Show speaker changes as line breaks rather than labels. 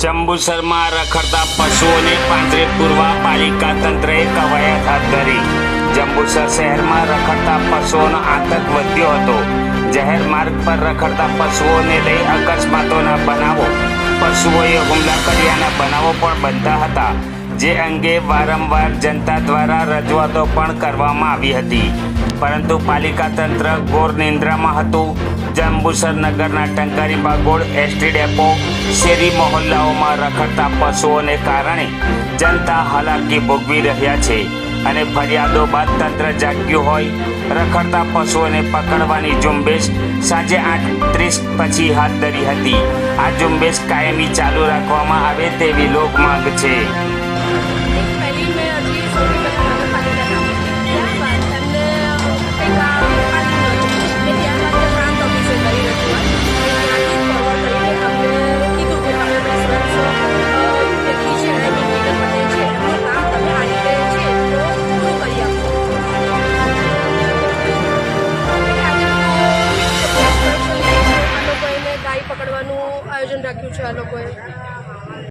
જંબુસરમાં રખડતા પશુઓને પાંજરે પૂરવા પાલિકા તંત્રએ કવાયત હાથ ધરી. જંબુસર શહેરમાં રખડતા પશુઓનો આતંક વધ્યો હતો. જાહેર માર્ગ પર રખડતા પશુઓને લઈ અકસ્માતોના બનાવો. પશુઓએ હુમલા કર્યાના બનાવો પણ બનતા હતા. જે અંગે વારંવાર જનતા દ્વારા રજૂઆતો પણ કરવામાં આવી હતી. પરંતુ પાલિકા તંત્ર ઘોર નિંદ્રામાં હતું. જંબુસર નગરના ટંકારી બાગોળ એસટી ડેપો, શેરી મહોલ્લાઓમાં રખડતા પશુઓને કારણે જનતા હાલાકી ભોગવી રહ્યા છે અને ફરિયાદો બાદ તંત્ર જાગ્યું હોય, રખડતા પશુઓને પકડવાની ઝુંબેશ સાંજે આઠ ત્રીસ પછી હાથ ધરી હતી. આ ઝુંબેશ કાયમી ચાલુ રાખવામાં આવે તેવી લોક માંગ છે.
આયોજન રાખ્યું છે આ લોકોએ.